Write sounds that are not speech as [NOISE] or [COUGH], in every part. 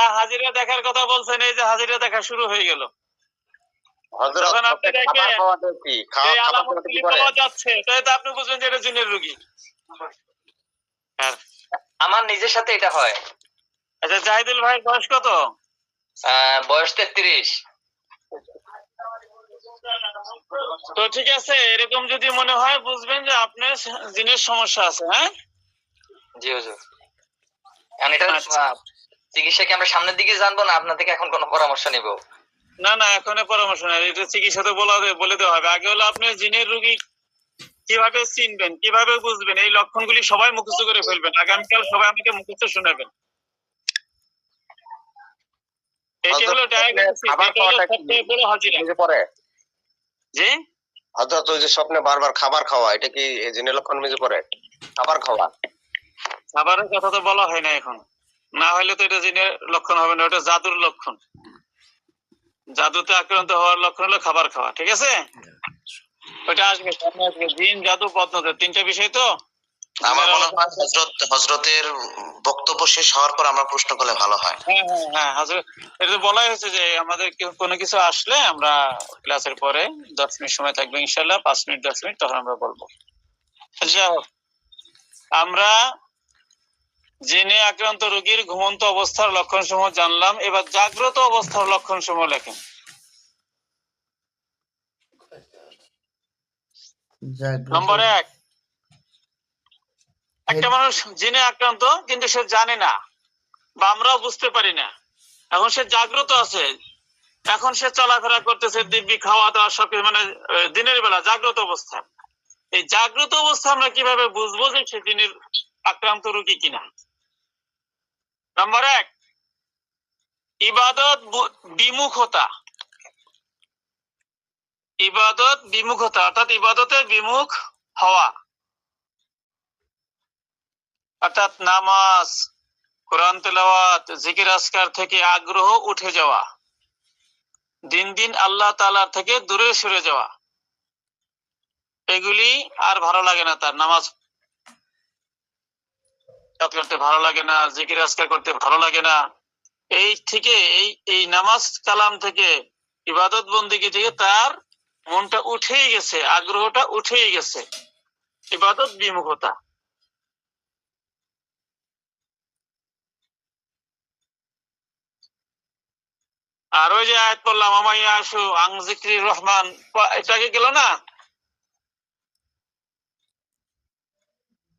না হাজিরা দেখার কথা বলছেন এই যে হাজিরা দেখা শুরু হয়ে গেল। আপনি বুঝবেন যে এটা জিনের রুগী। আমার নিজের সাথে এটা হয়। আচ্ছা জাহিদুল ভাই বয়স কত? বয়স তেত্রিশ। তো ঠিক আছে এরকম যদি মনে হয় বুঝবেন যে আপনার জিনের সমস্যা আছে হ্যাঁ? জি হুজুর। এটা আচ্ছা। চিকিৎসা কি আমরা সামনের দিকে জানব না আপনার থেকে এখন কোনো পরামর্শ নিব? না না এখন পরামর্শ নাই এটা চিকিৎসা তো বলা হবে- বলে দেওয়া হবে। আগে হলো আপনি জিনের রুগী কীভাবে চিনবেন কীভাবে বুঝবেন? এই লক্ষণগুলি সবাই মুখস্থ করে ফেলবেন। আগামীকাল সবাই আমাকে মুখস্থ শোনাবেন। এটি হলো ডায়াগনোসিস খাবার পরে? জি? ওই যে স্বপ্নে বারবার খাওয়া এটা কি জিনের লক্ষণ মিজে পড়ে খাবার খাওয়া? খাবারের কথা তো বলা হয় না এখন। না হলে তো এটা জিনের লক্ষণ হবে না ওটা জাদুর লক্ষণ। জাদুতে আক্রান্ত হওয়ার লক্ষণ হলো খাবার খাওয়া ঠিক আছে? ওটা আসবে সামনে আসবে। জিন জাদু পদ্মতে তিনটা বিষয় তো? আমার মনে হয় হজরত হজরতের বক্তব্য শেষ হওয়ার পর আমরা প্রশ্ন করলে ভালো হয়। হ্যাঁ হ্যাঁ হ্যাঁ এটা বলাই হয়েছে যে আমাদের কোনো কিছু আসলে আমরা ক্লাসের পরে দশ মিনিট সময় থাকবে ইনশাল্লাহ পাঁচ মিনিট দশ মিনিট তখন আমরা বলব। যাই হোক, আমরা জেনে আক্রান্ত রোগীর ঘুমন্ত অবস্থার লক্ষণ সমূহ জানলাম। এবার জাগ্রত অবস্থার লক্ষণ সমূহ লেখেন নম্বর এক। একটা মানুষ জেনে আক্রান্ত কিন্তু সে জানে না বা আমরাও বুঝতে পারি না। এখন সে জাগ্রত আছে। এখন সে চলাফেরা করতেছে দিব্যি খাওয়া দাওয়া সব মানে দিনের বেলা জাগ্রত অবস্থা। এই জাগ্রত অবস্থা আমরা কীভাবে বুঝব যে সে দিনের আক্রান্ত রোগী কিনা? নম্বর এক, ইবাদত বিমুখতা। ইবাদত বিমুখতা, অর্থাৎ ইবাদতে বিমুখ হওয়া। অর্থাৎ নামাজ, কোরআন তেলাওয়াত, জিকির আসকার থেকে আগ্রহ উঠে যাওয়া। দিন দিন আল্লাহ তালার থেকে দূরে সরে যাওয়া। এগুলি আর ভালো লাগে না তার নামাজ করতে ভালো লাগে না, জিকির আসকার করতে ভালো লাগে না। এই থেকে, এই এই নামাজ কালাম থেকে, ইবাদত বন্দিগি থেকে তার মনটা উঠেই গেছে, আগ্রহটা উঠেই গেছে। ইবাদত বিমুখতা। আর ওই যে আয়াত পড়লাম আমাইয়া আসু আং জিক্রি রহমান। এটাকে গেল না আমাইয়া আসু আং জিক্রি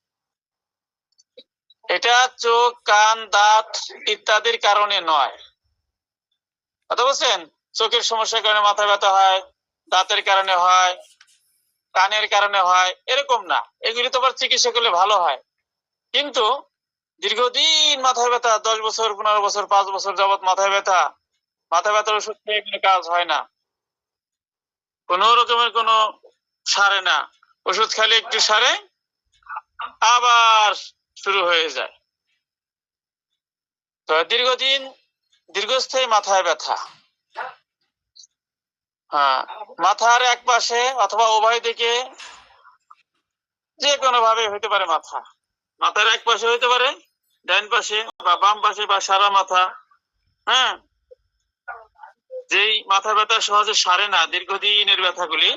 এটা চোখ, কান, দাঁত ইত্যাদির কারণে নয়। কথা বলছেন? চোখের সমস্যার কারণে মাথা ব্যথা হয়, দাঁতের কারণে হয়, কানের কারণে হয়, এরকম না। এগুলি তো আবার চিকিৎসা করলে ভালো হয়। কিন্তু দীর্ঘদিন মাথায় ব্যথা, দশ বছর, পনেরো বছর, পাঁচ বছর যাবত মাথায় ব্যথা মাথা ব্যথার ওষুধ খেয়ে কোনো কাজ হয় না। কোন রকমের কোনো সারে না। ওষুধ খেলে একটু সারে, আবার শুরু হয়ে যায়। তো দীর্ঘদিন দীর্ঘস্থায়ী মাথায় ব্যথা। হ্যাঁ মাথার এক পাশে অথবা উভয় দিকে যে কোনো ভাবে হইতে পারে মাথা। মাথার এক পাশে হইতে পারে, ডান পাশে বা বাম পাশে বা সারা মাথা। হ্যাঁ যেই মাথা ব্যথা সহজে সারে না দীর্ঘদিনের ব্যথাগুলি,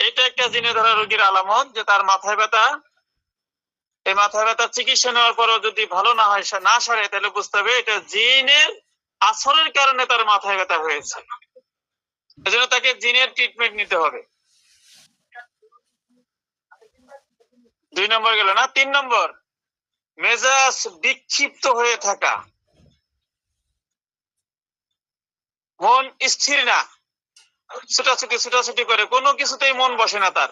এটা একটা জিনে ধরা রোগীর আলামত যে তার মাথায় ব্যথা এই মাথা ব্যথা চিকিৎসা নেওয়ার পরও যদি ভালো না হয় না সারে, তাহলে বুঝতে হবে এটা জিনের আসরের কারণে তার মাথায় ব্যথা হয়েছে। এজন্য তাকে জিনের ট্রিটমেন্ট নিতে হবে। দুই নম্বর গেল না? তিন নম্বর, মেজাজ বিক্ষিপ্ত হয়ে থাকা। মন স্থির না। ছুটাছুটি ছুটাছুটি করে, কোনো কিছুতেই মন বসে না তার।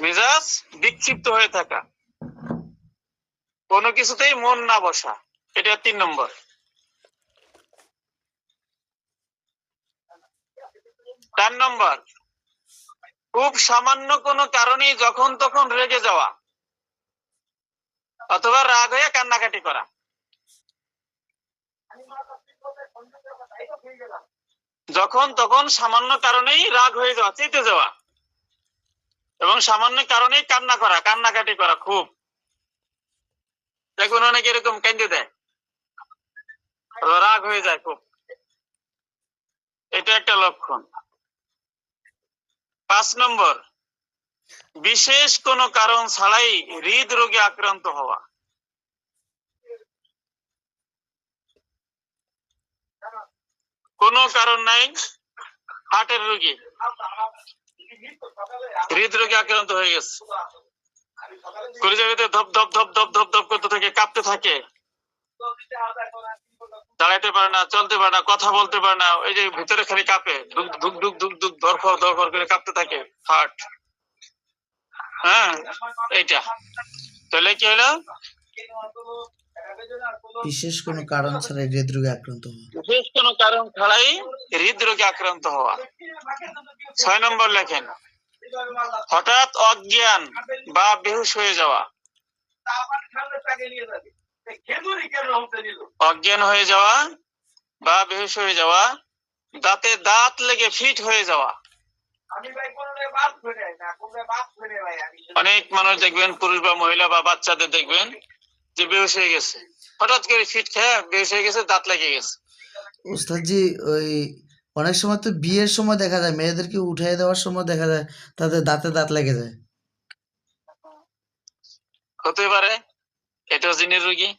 মেজাজ বিক্ষিপ্ত হয়ে থাকা। কোনো কিছুতেই মন না বসা। এটা তিন নম্বর। চার নম্বর। খুব সামান্য কোনো কারণেই যখন তখন রেগে যাওয়া। অথবা রাগ হয়ে কান্নাকাটি করা। যখন তখন সামান্য কারণেই রাগ হয়ে যাওয়া, চেতে যাওয়া। এবং সামান্য কারণেই কান্না করা, কান্নাকাটি করা খুব। দেখুন, অনেকে এরকম কেন্দ্রে দেয়। রাগ হয়ে যায় খুব। এটা একটা লক্ষণ। পাঁচ নম্বর, বিশেষ কোনো কারণ ছাড়াই হৃদরোগে আক্রান্ত হওয়া। কোনো কারণ নাই, হার্টের রোগী। হৃদরোগে আক্রান্ত হয়ে গেছে। কলিজার ভিতরে ধপ ধপ ধপ ধপ ধপ ধপ করতে থাকে, কাঁপতে থাকে। দাঁড়াইতে পারে না, চলতে পারে না, কথা বলতে পারে না ওই যে ভিতরে খালি কাঁপে, ধুক ধুক ধুক ধুক দরফর দরফর করে কাঁপতে থাকে হার্ট হ্যাঁ এইটা। তাহলে কি হলো? বিশেষ কোনো কারণ ছাড়া হৃদরোগে আক্রান্ত হওয়া। বিশেষ কোনো কারণ ছাড়াই হৃদরোগে আক্রান্ত হওয়া। ছয় নম্বর লেখেন, হঠাৎ অজ্ঞান বা বেহুশ হয়ে যাওয়া। অজ্ঞান হয়ে যাওয়া বা বেহুশ হয়ে যাওয়া, দাঁতে দাঁত লেগে ফিট হয়ে যাওয়া। অনেক মানুষ দেখবেন, পুরুষ বা মহিলা বা বাচ্চাদের দেখবেন যে বেহুশ হয়ে গেছে। হঠাৎ করে ফিট খেয়ে বেহুশ হয়ে গেছে দাঁত লেগে গেছে। ওস্তাদজি ওই অনেক সময় তো বিয়ের সময় দেখা যায় মেয়েদেরকে উঠাই দেওয়ার সময় দেখা যায় তাদের দাঁতে দাঁত লেগে যায়। হতে পারে এটাও জিনের রোগী।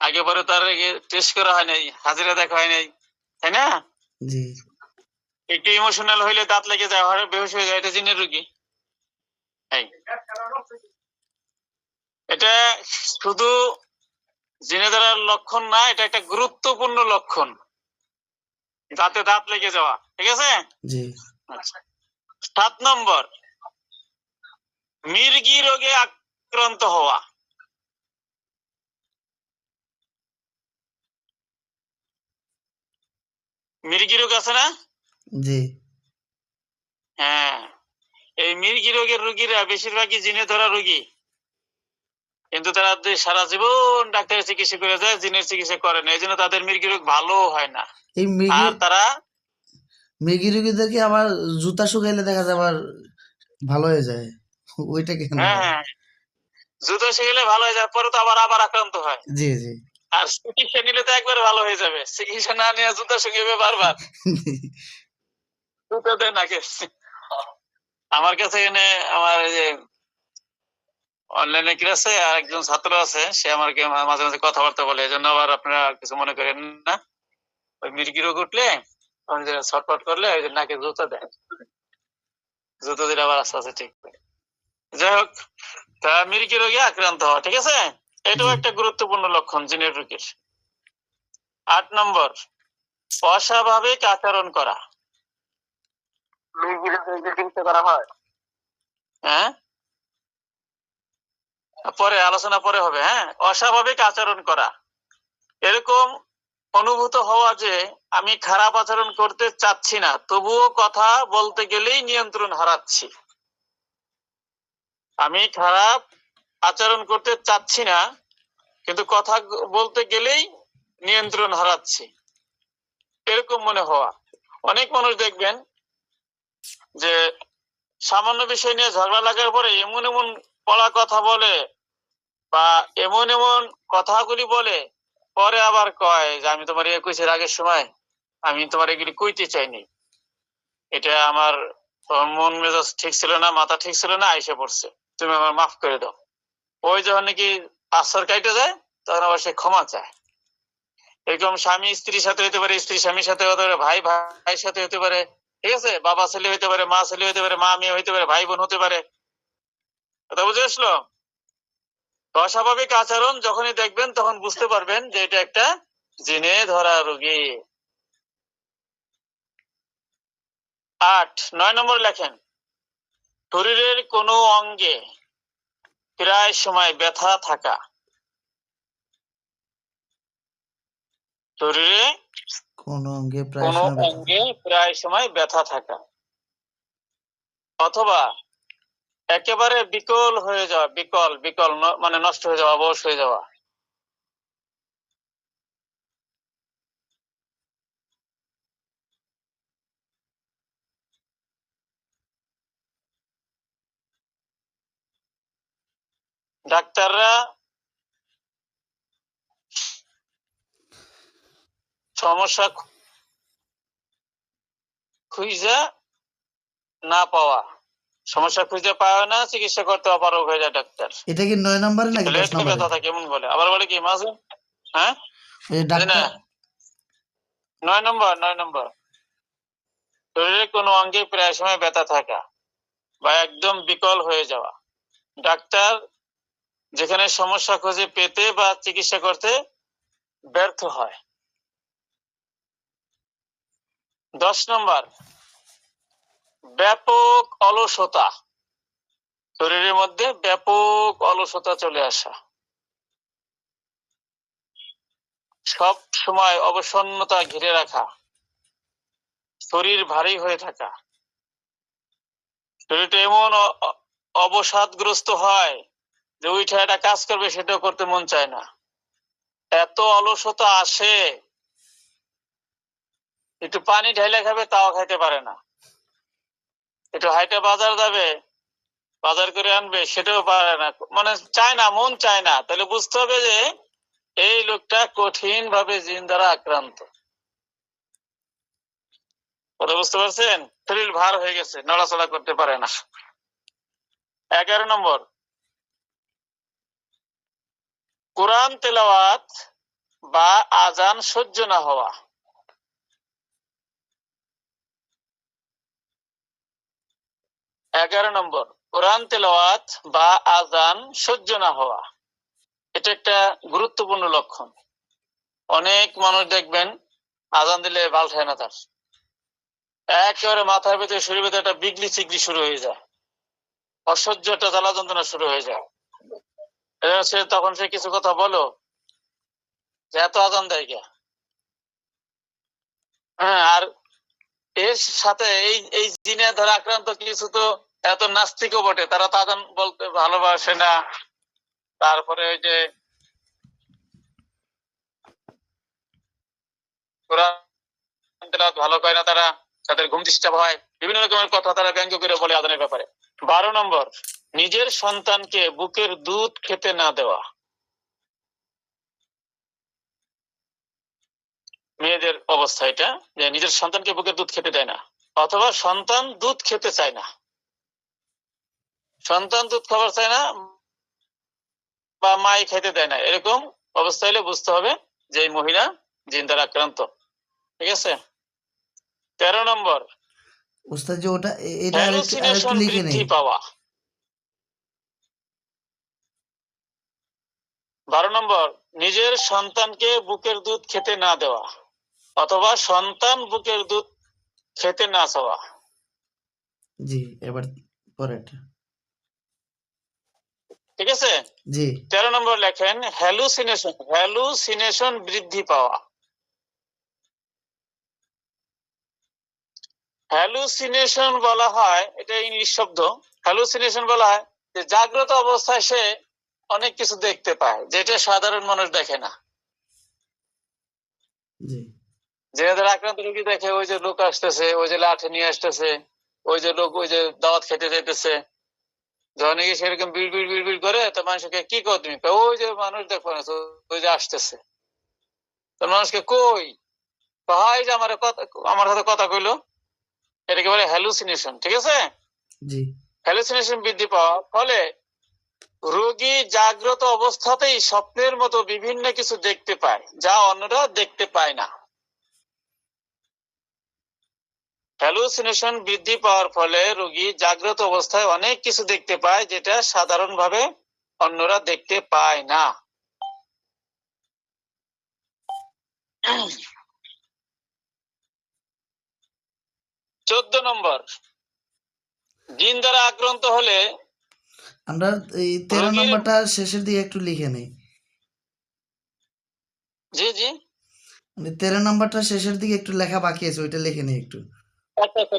আগে পরে তার টেস্ট করা হয় নাই হাজিরা দেখা হয় নাই তাই না? জি। একটু ইমোশনাল হইলে দাঁত লেগে যায় বেহুশ হয়ে যায় এটা জিনের রোগী। এটা শুধু জিনে ধরার লক্ষণ না এটা একটা গুরুত্বপূর্ণ লক্ষণ। দাঁতে দাঁত লেগে যাওয়া ঠিক আছে? আচ্ছা। সাত নম্বর মির্গি রোগে আক্রান্ত হওয়া। মির্গি রোগ আছে না? জি। হ্যাঁ। এই মির্গি রোগের রোগীরা বেশিরভাগই জিনে ধরা রোগী। কিন্তু তারা সারা জীবন ডাক্তারের চিকিৎসা করে যায় জিনের চিকিৎসা করে না। এই জন্য তাদের মির্গি রোগ ভালো হয় না। এই আর তারা মৃগী রোগীদেরকে আবার জুতা শুকাইলে দেখা যায় আবার ভালো হয়ে যায়। ওইটা কেন? হ্যাঁ হ্যাঁ। জুতো শিখলে ভালো হয়ে যায় পরে তো আবার আবার আক্রান্ত হয়। জি জি। আর চিকিৎসা নিলে তো একবার ভালো হয়ে যাবে। চিকিৎসা না নিয়ে জুতো শুকিয়ে বারবার। [LAUGHS] জুতো দেয় নাকি আমার কাছে এখানে আমার এই যে অনলাইনে কি আছে? আর একজন ছাত্র আছে সে আমাকে মাঝে মাঝে কথাবার্তা বলে। এই জন্য আবার আপনারা কিছু মনে করেন না। ওই মির্গি রোগ উঠলে ছটপট করলে ওই নাকে জুতো দেয়। জুতো দিলে আবার আস্তে আস্তে ঠিক যাই হোক তা মির্গি রোগে আক্রান্ত হওয়া ঠিক আছে? এটাও একটা গুরুত্বপূর্ণ লক্ষণ জিনের রোগের। আট নম্বর অস্বাভাবিক আচরণ করা। মির্গি চিকিৎসা করা হয়? হ্যাঁ? পরে, আলোচনা পরে হবে হ্যাঁ? অস্বাভাবিক আচরণ করা। এরকম অনুভূত হওয়া যে আমি খারাপ আচরণ করতে চাচ্ছি না, তবুও কথা বলতে গেলেই নিয়ন্ত্রণ হারাচ্ছি। আমি খারাপ আচরণ করতে চাচ্ছি না, কিন্তু কথা বলতে গেলেই নিয়ন্ত্রণ হারাচ্ছি। এরকম মনে হওয়া। অনেক মানুষ দেখবেন যে সামান্য বিষয় নিয়ে ঝগড়া লাগার পরে এমন এমন পড়া কথা বলে বা এমন এমন কথাগুলি বলে, পরে আবার কয় যে আমি তোমার একুশের আগের সময়, আমি তোমার এগুলি কইতে চাইনি। এটা আমার মন মেজাজ ঠিক ছিল না, মাথা ঠিক ছিল না, আইসে পড়ছে। তুমি আমার মাফ করে দাও। ওই যখন নাকি আশ্রয় কাইটে যায়, তখন আবার সে ক্ষমা চায়। এরকম স্বামী স্ত্রীর সাথে হতে পারে, স্ত্রী স্বামীর সাথে হতে পারে ভাই ভাইয়ের সাথে হতে পারে, ঠিক আছে? বাবা ছেলে হতে পারে, মা ছেলে হতে পারে, মা মেয়ে হতে পারে ভাই বোন হতে পারে। কথা বুঝে আসলো? অস্বাভাবিক আচরণ যখনই দেখবেন তখন বুঝতে পারবেন যে এটা একটা জিনে ধরা রোগী। আট নয় নম্বর লেখেন শরীরের কোন অঙ্গে প্রায় সময় ব্যথা থাকা। শরীরে কোন অঙ্গে প্রায় সময় ব্যথা থাকা। অথবা একেবারে বিকল হয়ে যাওয়া, বিকল বিকল মানে নষ্ট হয়ে যাওয়া, অবশ হয়ে যাওয়া। ডাক্তাররা সমস্যা খুঁজা না পাওয়া। সমস্যা খুঁজে পাওয়া না চিকিৎসা করতে অপারগ হয়ে যায় ডাক্তার। এটা কি নয় নম্বরে নাকি দশ নম্বরে? ব্যথা থাকে এমন বলে? আবার বলে কি মাঝে হ্যাঁ? ডাক্তার নয় নম্বর নয় নম্বর। শরীরের কোনো অঙ্গে প্রায় সময় ব্যথা থাকা বা একদম বিকল হয়ে যাওয়া। ডাক্তার যেখানে সমস্যা খুঁজে পেতে বা চিকিৎসা করতে ব্যর্থ হয়। দশ নম্বর ব্যাপক অলসতা। শরীরের মধ্যে ব্যাপক অলসতা চলে আসা। সব সময় অবসন্নতা ঘিরে রাখা। শরীর ভারী হয়ে থাকা। শরীরটা এমন অবসাদগ্রস্ত হয় যে উঠে একটা কাজ করবে, সেটাও করতে মন চায় না। এত অলসতা আসে, একটু পানি ঢেলে খাবে, তাও খাইতে পারে না। একটু হাইটে বাজার যাবে, বাজার করে আনবে, সেটাও পারে না। মানে চায় না, মন চায় না। তাহলে বুঝতে হবে যে এই লোকটা কঠিন ভাবে জিন দ্বারা আক্রান্ত। কথা বুঝতে পারছেন? শরীর ভার হয়ে গেছে, নড়াচড়া করতে পারে না। এগারো নম্বর। কোরআন তেলাওয়াত বা আজান সহ্য না হওয়া। এগারো নম্বর, কোরআন তেলাওয়াত বা আজান সহ্য না হওয়া। এটা একটা গুরুত্বপূর্ণ লক্ষণ। অনেক মানুষ দেখবেন আজান দিলে ভালো থাকে না তার। একেবারে মাথার ভেতরে শরীর ভেতরে একটা বিগলি চিগলি শুরু হয়ে যায়। অসহ্য একটা জ্বালা যন্ত্রণা শুরু হয়ে যায়। সে, তখন সে কিছু কথা বলো যে, এত আজান দেয় কে? হ্যাঁ আর এর সাথে এই এই জিনে ধরে আক্রান্ত কিছু তো এত নাস্তিকও বটে। তারা তো আজান বলতে ভালোবাসে না। তারপরে ওই যে ভালো করে না, তারা তাদের ঘুম ডিস্টার্ব হয়। বিভিন্ন রকমের কথা তারা ব্যঙ্গ করে বলে আদানের ব্যাপারে। বারো নম্বর, নিজের সন্তানকে বুকের দুধ খেতে না দেওয়া। মেয়েদের অবস্থা এটা যে নিজের সন্তানকে বুকের দুধ খেতে দেয় না অথবা সন্তান দুধ খেতে চায় না। সন্তান দুধ খাবার চায় না বা মাই খাইতে দেয় না এরকম অবস্থা হলে বুঝতে হবে যে এই মহিলা জিন দ্বারা আক্রান্ত। ঠিক আছে? তেরো নম্বর। ওস্তাদ যে ওটা এটা আরেকটু আরেকটু লিখে নেই। বৃদ্ধি পাওয়া। বারো নম্বর। নিজের সন্তানকে বুকের দুধ খেতে না দেওয়া। অথবা সন্তান বুকের দুধ খেতে না চাওয়া। জি এবার পরেরটা। ঠিক আছে? জি। তেরো নম্বর লেখেন হ্যালুসিনেশন হ্যালুসিনেশন বৃদ্ধি পাওয়া। হ্যালুসিনেশন বলা হয় এটা ইংলিশ শব্দ হ্যালুসিনেশন বলা হয় যে জাগ্রত অবস্থায় সে অনেক কিছু দেখতে পায় যেটা সাধারণ মানুষ দেখে না। জি। আক্রান্ত রোগী দেখে ওই যে লোক আসতেছে ওই যে লাঠি নিয়ে আসতেছে ওই যে লোক ওই যে দাওয়াত খেতে যাইতেছে। যখন নাকি সেরকম বিড় বিড় বিড় বিড় করে তো মানুষকে কি কর তুমি? ওই যে মানুষ দেখো না ওই যে আসতেছে। তো মানুষকে কই? হয় যে আমার কথা আমার সাথে কথা কইলো। এটাকে বলে হ্যালুসিনেশন ঠিক আছে? জি। হ্যালুসিনেশন বৃদ্ধি পাওয়া ফলে রোগী জাগ্রত অবস্থাতেই স্বপ্নের মতো বিভিন্ন কিছু দেখতে পায় যা অন্যরা দেখতে পায় না। হ্যালুসিনেশন বৃদ্ধি পাওয়ার ফলে রোগী জাগ্রত অবস্থায় অনেক কিছু দেখতে পায় যেটা সাধারণভাবে অন্যরা দেখতে পায় না। চোদ্দ নম্বর। জিন দ্বারা আক্রান্ত হলে আমরা এই তেরো নম্বরটা শেষের দিকে একটু লিখে নেই। জি জি। মানে তেরো নাম্বারটা শেষের দিকে একটু লেখা বাকি আছে ওইটা লিখে নেই একটু। আচ্ছা আচ্ছা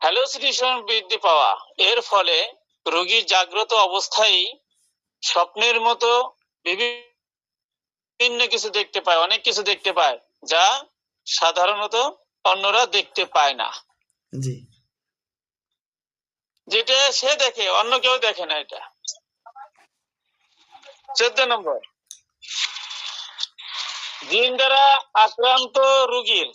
হ্যালোসিনেশন বৃদ্ধি পাওয়া এর ফলে রোগী জাগ্রত অবস্থায় স্বপ্নের মতো বিভিন্ন কিছু দেখতে পায় অনেক কিছু দেখতে পায় যা সাধারণত অন্যরা দেখতে পায় না। জি। যেটা সে দেখে অন্য কেউ দেখে না এটা। চোদ্দ নম্বর। জিন দ্বারা আক্রান্ত রোগীর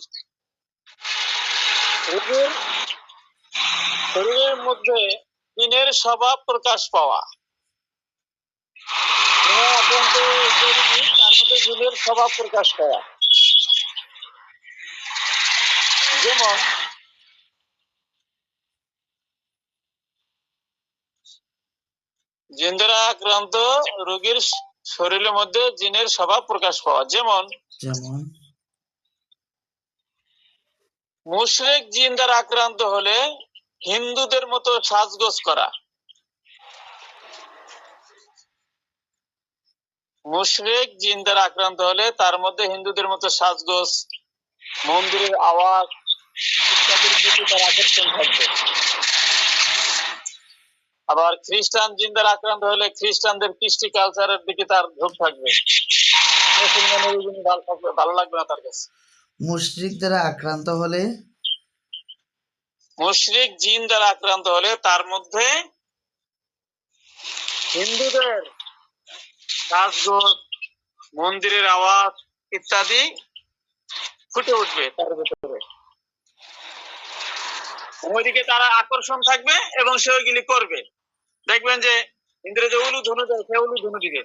শরীরের মধ্যে জিনের স্বভাব প্রকাশ পাওয়া। স্বভাব প্রকাশ যেমন জিন আক্রান্ত রোগীর শরীরের মধ্যে জিনের স্বভাব প্রকাশ পাওয়া। যেমন? মুশরিক জিন দ্বারা আক্রান্ত হলে হিন্দুদের মতো সাজগোজ করা। মুশরিক জিন দ্বারা আক্রান্ত হলে তার মধ্যে হিন্দুদের মতো সাজগোজ, মন্দিরের আওয়াজ ইত্যাদির প্রতি তার আকর্ষণ থাকবে। আবার খ্রিস্টান জিন দ্বারা আক্রান্ত হলে খ্রিস্টানদের কৃষ্টি কালচারের দিকে তার ঝোঁক থাকবে। মুসলমানের ভালো লাগবে না তার কাছে। মুশরিক দ্বারা আক্রান্ত হলে? মুশরিক জিন দ্বারা আক্রান্ত হলে তার মধ্যে হিন্দুদের সাজগোজ মন্দিরের আওয়াজ ইত্যাদি ফুটে উঠবে তার ভিতরে। ওইদিকে তারা আকর্ষণ থাকবে এবং সে ওইগুলি করবে। দেখবেন যে ইন্দ্রে যে উলু ধনু দেয়, সে উলু ধনু দিবে।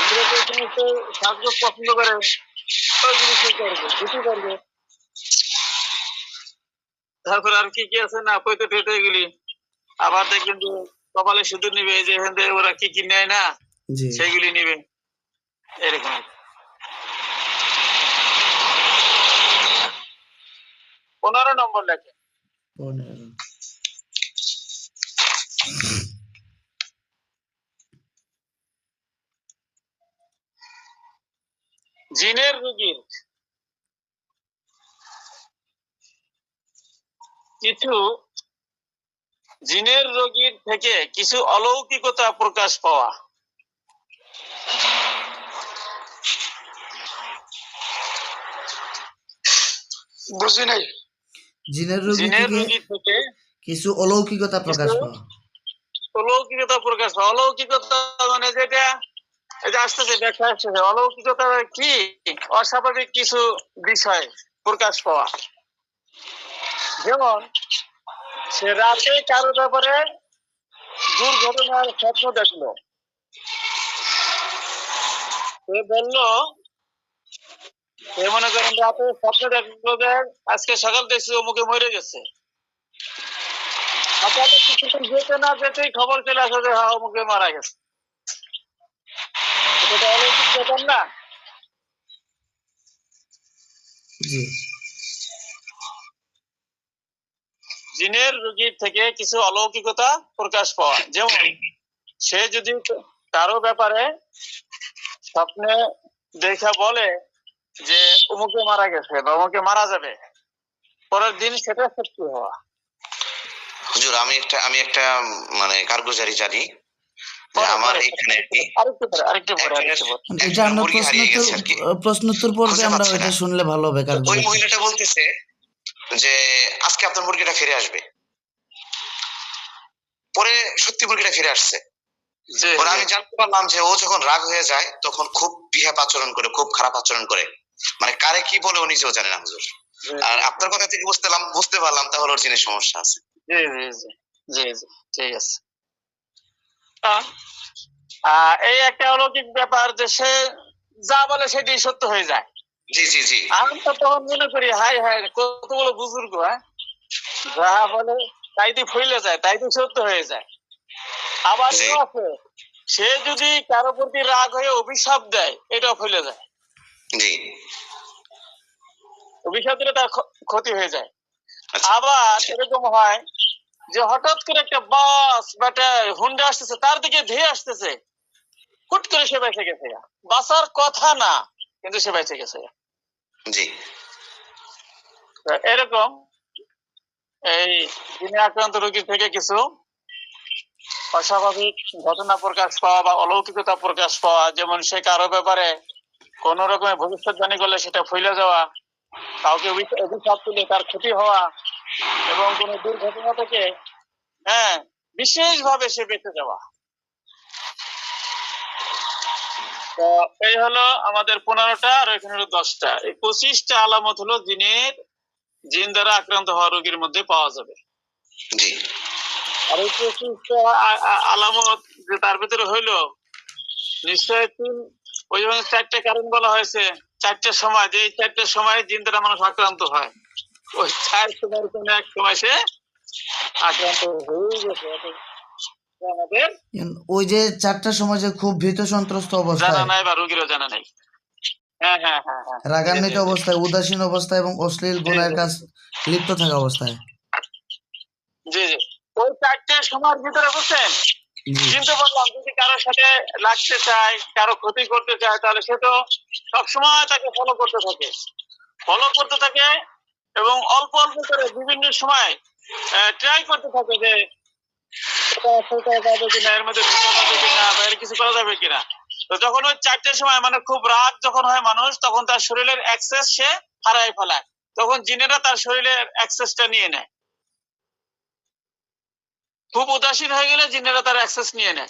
ইন্দ্র যে সমস্ত সাজগোজ পছন্দ করে তারপর আর কি কি আছে না কইতে টেটে গেলি আবার দেখবেন যে কপালে শুধু নিবে এই যে এখান থেকে ওরা কি কি নেয় না সেগুলি নিবে। এরকম পনেরো নম্বর লেখে। পনেরো। জিনের রোগীর। কিছু জিনের রোগীর থেকে কিছু অলৌকিকতা প্রকাশ পাওয়া। বুঝি নাই? জিনের রোগী জিনের থেকে কিছু অলৌকিকতা প্রকাশ পাওয়া। অলৌকিকতা প্রকাশ পাওয়া। অলৌকিকতা মানে যেটা এটা আসতেছে ব্যাখ্যা আসতেছে। অলৌকিকতা কি অস্বাভাবিক কিছু বিষয় প্রকাশ পাওয়া। যেমন, সে রাতে কারও ব্যাপারে দুর্ঘটনার স্বপ্ন দেখল। সে বলল, সে মনে করেন রাতে স্বপ্ন দেখল আজকে সকাল দেখছি অমুকে মরে গেছে। আপনাদের কিছুক্ষণ যেতে না যেতেই খবর চলে আসে যে হ্যাঁ অমুকে মারা গেছে। এটা তো অলৌকিক ব্যাপার না? জি। জিনের রোগীর থেকে কিছু অলৌকিকতা প্রকাশ পাওয়া। যেমন সে যদি কারও ব্যাপারে স্বপ্নে দেখা বলে যে অমুকে মারা গেছে বা অমুকে মারা যাবে পরের দিন সেটা সত্যি হওয়া। হুজুর আমি একটা আমি একটা মানে কারগুজারি জানি। আমার এখানে এটা আমরা প্রশ্নোত্তর প্রশ্নোত্তর পর্বে আমরা ওইটা শুনলে ভালো হবে ওই মহিলাটা বলতেছে যে আজকে আপনার মুরগিটা ফিরে আসবে। পরে সত্যি মুরগিটা ফিরে আসছে। পরে আমি জানতে পারলাম যে ও যখন রাগ হয়ে যায় তখন খুব বিহেপ আচরণ করে খুব খারাপ আচরণ করে। মানে কারে কি বলে ও নিজেও জানে না হুজুর। আর আপনার কথা থেকে বুঝতে পারলাম বুঝতে পারলাম তাহলে ওর জিনিস সমস্যা আছে। জি জি। জি জি ঠিক আছে। এই একটা অলৌকিক ব্যাপার যে সে যা বলে সেটাই সত্য হয়ে যায়। জি জি জি। আমি তো তখন মনে করি হাই হাই কতগুলো বুজুর্গ হ্যাঁ? যা বলে তাই দিয়ে ফইলে যায় তাই দিয়ে সত্য হয়ে যায়। আবার আছে সে যদি কারও প্রতি রাগ হয়ে অভিশাপ দেয় এটাও ফইলে যায়। জি। অভিশাপ দিলে তার ক্ষতি হয়ে যায়। আচ্ছা। আবার এরকম হয় যে হঠাৎ করে একটা বাস বা একটা হুন্ডা আসতেছে তার দিকে ধেয়ে আসতেছে। হুট করে সে বেঁচে গেছে বাঁচার কথা না কিন্তু সে বেঁচে গেছে জি। এরকম এই যিনি আক্রান্ত রোগী থেকে কিছু অস্বাভাবিক ঘটনা প্রকাশ পাওয়া বা অলৌকিকতা প্রকাশ পাওয়া যেমন সে কারও ব্যাপারে কোন রকমের ভবিষ্যৎবাণী করলে সেটা ফুলে যাওয়া কাউকে অভিশাপ তুলে তার ক্ষতি হওয়া এবং কোন দুর্ঘটনা থেকে হ্যাঁ বিশেষভাবে সে বেঁচে যাওয়া। তো এই হলো আমাদের পনেরোটা আর এখানে হলো দশটা। এই পঁচিশটা আলামত হলো জিনের জিন দ্বারা আক্রান্ত হওয়া রোগীর মধ্যে পাওয়া যাবে। আর এই পঁচিশটা আলামত যে তার ভিতরে হইল নিশ্চয় তিন ওই জন্য চারটে কারণ বলা হয়েছে চারটে সময় যে এই চারটে সময় জিন দ্বারা মানুষ আক্রান্ত হয়। ওই চার সময়ের কোন এক সময় সে আক্রান্ত হয়ে গেছে আমাদের ওই যে চারটার সময় যে খুব ভীত সন্ত্রস্ত জানা অবস্থায় নাই বা রোগীরও জানা নাই। হ্যাঁ হ্যাঁ হ্যাঁ রাগান্বিত অবস্থায় উদাসীন অবস্থায় এবং অশ্লীল গুণের কাজ লিপ্ত থাকা অবস্থায়। জি জি। ওই চারটে সময়ের ভিতরে বুঝছেন? কিন্তু বললাম যদি কারোর সাথে লাগতে চায় কারও ক্ষতি করতে চায় তাহলে সে তো সবসময় তাকে ফলো করতে থাকে। ফলো করতে থাকে এবং অল্প অল্প করে বিভিন্ন সময় ট্রাই করতে থাকে যে মানে খুব উদাসীন হয়ে গেলে জিনেরা তার অ্যাক্সেস নিয়ে নেয়।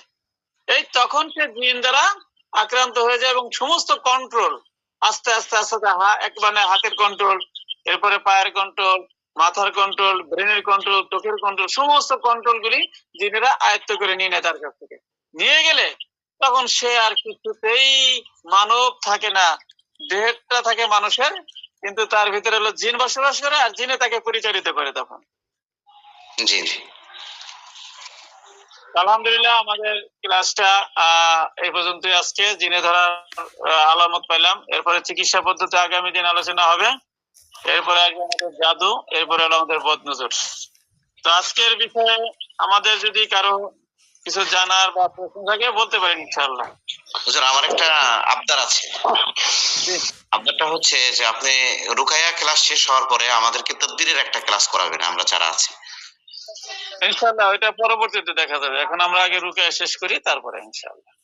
এই তখন সে জিন দ্বারা আক্রান্ত হয়ে যায় এবং সমস্ত কন্ট্রোল আস্তে আস্তে আস্তে মানে হাতের কন্ট্রোল এরপরে পায়ের কন্ট্রোল মাথার কন্ট্রোল ব্রেনের কন্ট্রোল চোখের কন্ট্রোল সমস্ত কন্ট্রোল গুলি জিনেরা আয়ত্ত করে নিয়ে নেয় তার কাছ থেকে। নিয়ে গেলে তখন সে আর কিছুতেই মানব থাকে না দেহটা থাকে মানুষের কিন্তু তার ভিতরে হলো জিন বসবাস করে আর জিনে তাকে পরিচালিত করে তখন। জি আলহামদুলিল্লাহ আমাদের ক্লাসটা আহ, এই পর্যন্তই আজকে। জিনে ধরার আলামত পাইলাম। এরপরে চিকিৎসা পদ্ধতি আগামী দিন আলোচনা হবে। এরপরে আমাদের জাদু এরপরে হলো আমাদের বদনজর। তো আজকের বিষয়ে আমাদের যদি কারও কিছু জানার বা প্রশ্ন থাকে বলতে পারেন ইনশাআল্লাহ। হুজুর আমার একটা আবদার আছে। আবদারটা হচ্ছে যে আপনি রুকাইয়া ক্লাস শেষ হওয়ার পরে আমাদেরকে তদ্বিরের একটা ক্লাস করাবেন আমরা যারা আছি। ইনশাআল্লাহ ওইটা পরবর্তীতে দেখা যাবে। এখন আমরা আগে রুকে শেষ করি তারপরে ইনশাআল্লাহ।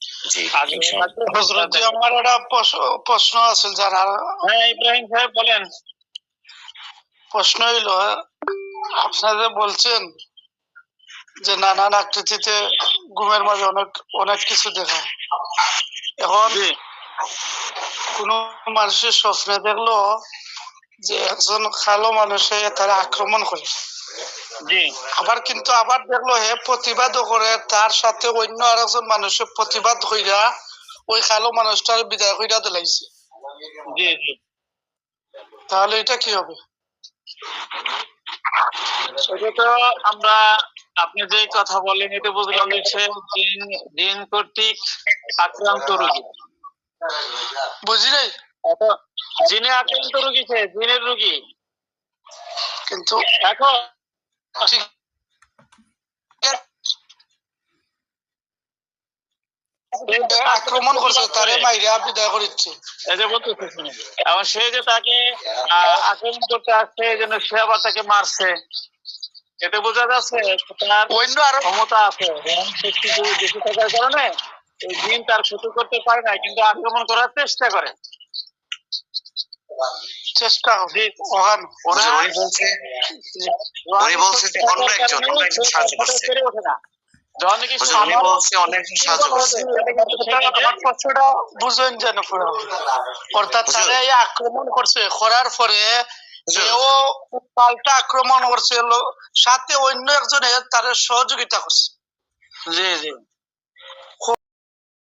হজরত আমার একটা প্রশ্ন- প্রশ্ন আছে যারা হ্যাঁ ইব্রাহিম সাহেব বলেন প্রশ্ন হইল আপনারা বলছেন যে নানান আকৃতিতে ঘুমের মাঝে অনেক অনেক কিছু দেখায় এখন কোন মানুষের স্বপ্নে দেখল যে একজন কালো মানুষে তারা আক্রমণ করে। আবার কিন্তু আবার দেখল হে প্রতিবাদও করে তার সাথে অন্য আরেকজন মানুষের প্রতিবাদ কইরা ওই কালো মানুষটার বিদায় কইরা দিলাইছে। তাহলে এটা কি হবে? আমরা আপনি যে কথা বলেন এটা বুঝলাম হচ্ছে সে জিন জিন কর্তৃক আক্রান্ত রোগী। বুঝি নাই জিনে আক্রান্ত রোগী সে জিনের রোগী। কিন্তু এখন আক্রমণ করছে তারে মাইরা বিদায় বলতেছে। এখন সে যে তাকে আক্রমণ করতে আসছে এই জন্য সে আবার তাকে মারছে। এতে বোঝা যাচ্ছে তার অন্য আরও ক্ষমতা আছে। শক্তি বেশি থাকার কারণে এই জিন তার ক্ষতি করতে পারে না কিন্তু আক্রমণ করার চেষ্টা করে। চেষ্টা ওখান ওরা বলছে উনি বলছে অন্য একজন, অন্য একজন সাহায্য করছে। পেরে ওঠে না যখন নাকি হুজুর উনি আমার- বলছে অনেক সাহায্য করছে আমার প্রশ্নটা যেন পুরো। অর্থাৎ তারা এই আক্রমণ করছে করার পরে সেও পাল্টা আক্রমণ করছে সাথে অন্য একজনে তার সহযোগিতা করছে। জি জি।